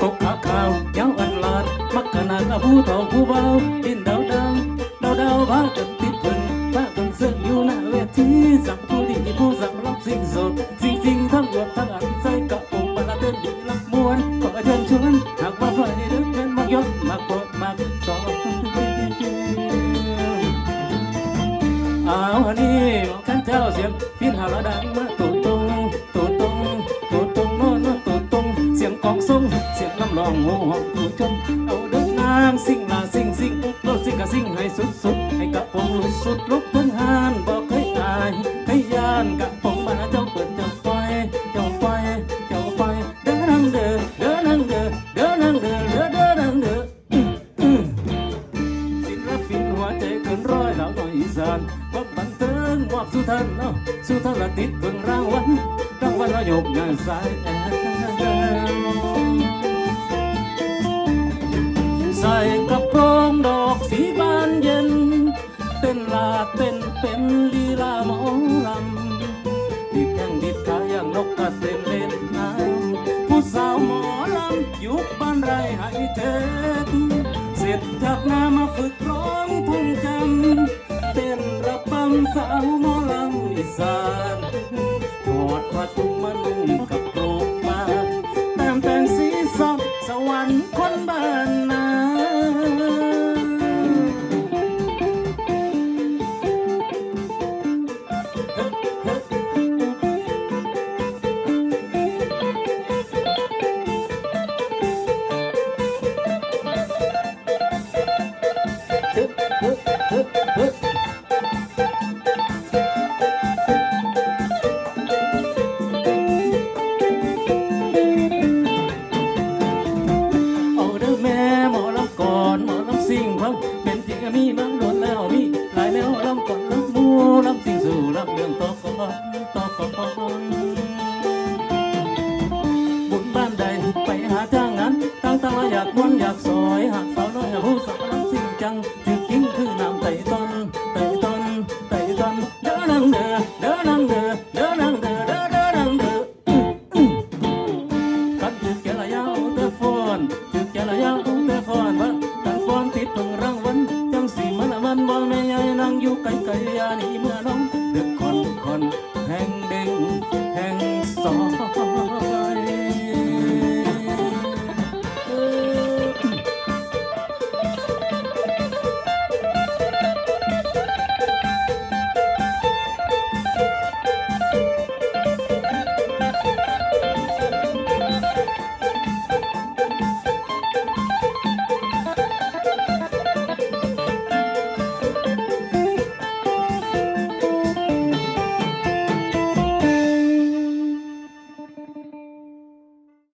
cục hạ khao giáo ăn lạt mắc cả nàng là phú thọ phú bao. Tin đau đau đau đau vá cần tin quần vá cần dân yêu nạ về thứ rằng cô đi phú rằng lóc dinh dồn. Dinh dinh thăng ngược thăng ăn say cả cùng bạn là tên bị lắc muôn. Còn ở chân chuốn hàng qua phải đi đứng trên mặc gió mặc quần mặc gió áo anh đi khăn theo diệp, phiên hào lá đang mơ tùng องทรงเสียงน้ำร้องโหหองผู้ชมเอาเดินนางสิ่งลาสิ่งสิ่งโลสิ่งกะสิ่งให้สุดสุดให้กะปงลุดสุดลุกเพิ่งหานบอกเคยอายให้ยานกะปงมาเจ้าเปิดเจ้าปล่อยเจ้าปล่อยเจ้าปล่อยเดินนังเด้อเดินนังเด้อเดินนังเด้อเดินเดินนังเด้ออื้ออื้อศิลปินหัวใจเกินร้อยแล้วก็อีสานควาบันเทิงมอบสู่ท่านเนาะสู่ท่านละติดเพิ่งรางวัลรางวัลนายกงานสายแอ ต้นลาเต้นเป็นลีลาหมอลำดีดแข้งดีดขาอย่างนกกระเต้นเล่นน้ำผู้สาวหมอลำยุคบ้านไรให้เทคเสร็จจากงามาฝึกร้องท่องจำเต้นระบำสาวหมอลำอีสานถอดผ้าตุ้งมานุ่งกับโปรกมาแต้มแต่งสีสอกสวรรค์คนบ้านนา สิ่งสู่ลำเรื่องต่อก่อนต่อก่อนบุญบ้านใดไปหาทางนั้นตั้งตั้งอยากม้วนอยากซอยหากสาวน้อยผู้สาวลำสิ่งจังจึงคือ